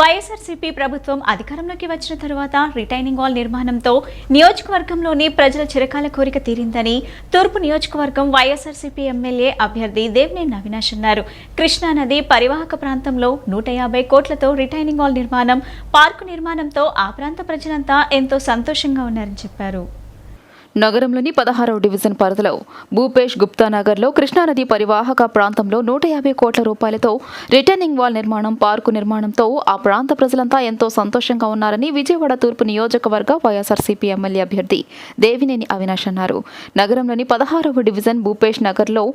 వైఎస్ఆర్సీపీ ప్రభుత్వం అధికారంలోకి వచ్చిన తరువాత రిటైనింగ్ వాల్ నిర్మాణంతో నియోజకవర్గంలోని ప్రజల చిరకాల కోరిక తీరిందని తూర్పు నియోజకవర్గం వైఎస్ఆర్సీపీ ఎమ్మెల్యే అభ్యర్థి దేవినేని అవినాష్ అన్నారు. కృష్ణానది పరివాహక ప్రాంతంలో నూట యాభై కోట్లతో రిటైనింగ్ వాల్ నిర్మాణం పార్కు నిర్మాణంతో ఆ ప్రాంత ప్రజలంతా ఎంతో సంతోషంగా ఉన్నారని చెప్పారు. నగరంలోని పదహారవ డివిజన్ పరిధిలో భూపేష్ గుప్తా నగర్లో కృష్ణానది పరివాహక ప్రాంతంలో నూట యాభై కోట్ల రూపాయలతో రిటర్నింగ్ వాల్ నిర్మాణం పార్కు నిర్మాణంతో ఆ ప్రాంత ప్రజలంతా ఎంతో సంతోషంగా ఉన్నారని విజయవాడ తూర్పు నియోజకవర్గ వైఎస్ఆర్సీపీ ఎమ్మెల్యే అభ్యర్థి దేవినేని అవినాష్ అన్నారు. నగరంలోని పదహారవ డివిజన్ భూపేష్ నగర్లో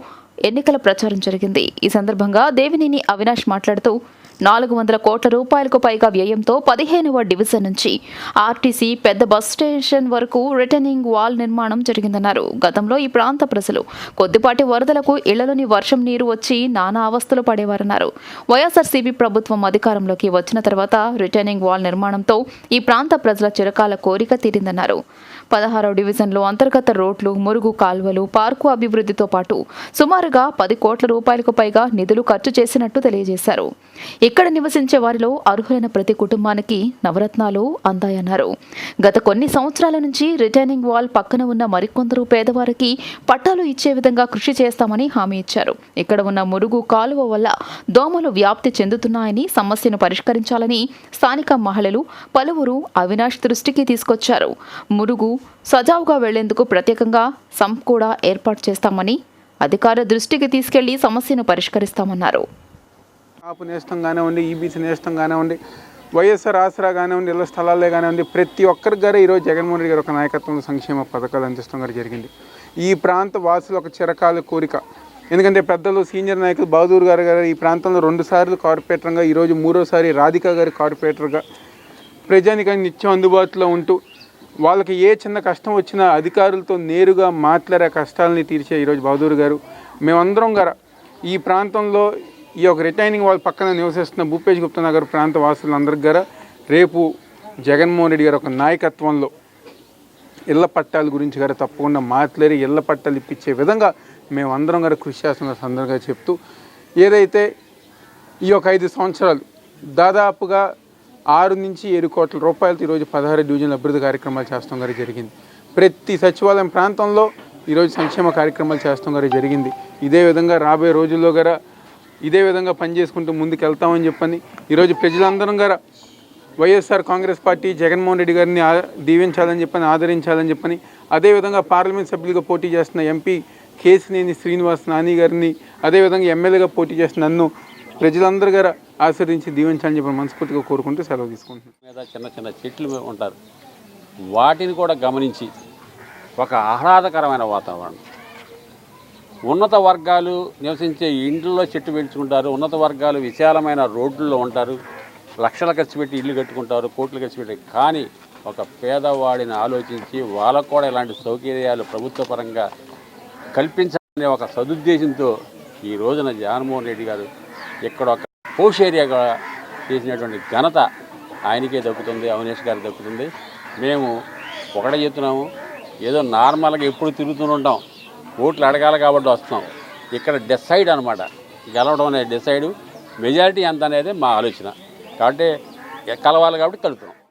ఎన్నికల ప్రచారం జరిగింది. ఈ సందర్భంగా దేవినేని అవినాష్ మాట్లాడుతూ నాలుగు వందల కోట్ల రూపాయలకు పైగా వ్యయంతో పదిహేనవ డివిజన్ నుంచి ఆర్టీసీ పెద్ద బస్ స్టేషన్ వరకు రిటర్నింగ్ వాల్ నిర్మాణం జరిగిందన్నారు. గతంలో ఈ ప్రాంత ప్రజలు కొద్దిపాటి వరదలకు ఇళ్ళలోని వర్షం నీరు వచ్చి నానా అవస్థలు పడేవారన్నారు. వైఎస్ఆర్సీపీ ప్రభుత్వం అధికారంలోకి వచ్చిన తర్వాత రిటర్నింగ్ వాల్ నిర్మాణంతో ఈ ప్రాంత ప్రజల చిరకాల కోరిక తీరిందన్నారు. పదహారవ డివిజన్లో అంతర్గత రోడ్లు మురుగు కాల్వలు పార్కు అభివృద్ధితో పాటు సుమారుగా పది కోట్ల రూపాయలకు పైగా నిధులు ఖర్చు చేసినట్టు తెలియజేశారు. ఇక్కడ నివసించే వారిలో అర్హులైన ప్రతి కుటుంబానికి నవరత్నాలు అందాయన్నారు. గత కొన్ని సంవత్సరాల నుంచి రిటర్నింగ్ వాల్ పక్కన ఉన్న మరికొందరు పేదవారికి పట్టాలు ఇచ్చే విధంగా కృషి చేస్తామని హామీ ఇచ్చారు. ఇక్కడ ఉన్న మురుగు కాలువ వల్ల దోమలు వ్యాప్తి చెందుతున్నాయని సమస్యను పరిష్కరించాలని స్థానిక మహిళలు పలువురు అవినాష్ దృష్టికి తీసుకొచ్చారు. మురుగు సజావుగా వెళ్ళేందుకు ప్రత్యేకంగా సంప్ కూడా ఏర్పాటు చేస్తామని అధికార దృష్టికి తీసుకెళ్ళి సమస్యను పరిష్కరిస్తామన్నారు. కాపు నేస్తం కానివ్వండి ఈబీసీ నేస్తం కానివ్వండి వైఎస్ఆర్ ఆసరా కానివ్వండి ఇళ్ళ స్థలాలే కానివ్వండి ప్రతి ఒక్కరికి గారు ఈరోజు జగన్మోహన్ రెడ్డి గారు ఒక నాయకత్వంలో సంక్షేమ పథకాలు అందిస్తాం గారు జరిగింది. ఈ ప్రాంత వాసులు ఒక చిరకాల కోరిక. ఎందుకంటే పెద్దలు సీనియర్ నాయకులు బహదూర్ గారు గారు ఈ ప్రాంతంలో రెండు సార్లు కార్పొరేటర్గా ఈరోజు మూడోసారి రాధిక గారి కార్పొరేటర్గా ప్రజానికానికి నిత్యం అందుబాటులో ఉంటూ వాళ్ళకి ఏ చిన్న కష్టం వచ్చినా అధికారులతో నేరుగా మాట్లాడే కష్టాలని తీర్చే ఈరోజు బహదూర్ గారు. మేమందరం గారు ఈ ప్రాంతంలో ఈ యొక్క రిటైనింగ్ వాళ్ళ పక్కన నివసిస్తున్న భూపేష్ గుప్తా నగర్ ప్రాంత వాసులందరికీ గారు రేపు జగన్మోహన్ రెడ్డి గారు ఒక నాయకత్వంలో ఇళ్ళ పట్టాల గురించి గారు తప్పకుండా మాట్లాడి ఇళ్ళ పట్టాలు ఇప్పించే విధంగా మేము అందరం గారు కృషి చేస్తున్న సందర్భంగా చెప్తూ ఏదైతే ఈ యొక్క ఐదు సంవత్సరాలు దాదాపుగా ఆరు నుంచి ఏడు కోట్ల రూపాయలతో ఈరోజు పదహారు డివిజన్ల అభివృద్ధి కార్యక్రమాలు చేస్తాం గారు జరిగింది. ప్రతి సచివాలయం ప్రాంతంలో ఈరోజు సంక్షేమ కార్యక్రమాలు చేస్తాం గారు జరిగింది. ఇదే విధంగా రాబోయే రోజుల్లో గారా ఇదే విధంగా పనిచేసుకుంటూ ముందుకు వెళ్తామని చెప్పని ఈరోజు ప్రజలందరం గారా YSR Congress party Jaganmohan Reddy గారిని ఆ- దీవించాలని చెప్పని ఆదరించాలని చెప్పని అదేవిధంగా పార్లమెంట్ సభ్యులుగా పోటీ చేస్తున్న ఎంపీ కేసినేని శ్రీనివాస్ నాని గారిని అదేవిధంగా ఎమ్మెల్యేగా పోటీ చేస్తున్న నన్ను ప్రజలందరూ గారు ఆశ్రయించి దీవించాలని చెప్పి మనస్ఫూర్తిగా కోరుకుంటూ సెలవు తీసుకుంటున్నాను. మీద చిన్న చిన్న చెట్లు ఉంటారు. వాటిని కూడా గమనించి ఒక ఆహ్లాదకరమైన వాతావరణం. ఉన్నత వర్గాలు నివసించే ఇండ్లలో చెట్టు పెంచుకుంటారు. ఉన్నత వర్గాలు విశాలమైన రోడ్లలో ఉంటారు. లక్షలు ఖర్చు పెట్టి ఇల్లు కట్టుకుంటారు కోట్లు ఖర్చు పెట్టి. కానీ ఒక పేదవాడిని ఆలోచించి వాళ్ళకు కూడా ఇలాంటి సౌకర్యాలు ప్రభుత్వ పరంగా కల్పించాలనే ఒక సదుద్దేశంతో ఈ రోజున జగన్మోహన్ రెడ్డి గారు ఇక్కడ ఒక పోష్ ఏరియాగా చేసినటువంటి ఘనత ఆయనకే దక్కుతుంది అవినేష్ గారికి దక్కుతుంది. మేము ఒకటే చెప్తున్నాము ఏదో నార్మల్గా ఎప్పుడు తిరుగుతూనే ఉంటాం. ఓట్లు అడగాలి కాబట్టి వస్తున్నాం. ఇక్కడ డిసైడ్ అనమాట గెలవడం అనేది డిసైడ్. మెజారిటీ ఎంత అనేది మా ఆలోచన. కాబట్టి కలవాలి కాబట్టి కలుపుతున్నాం.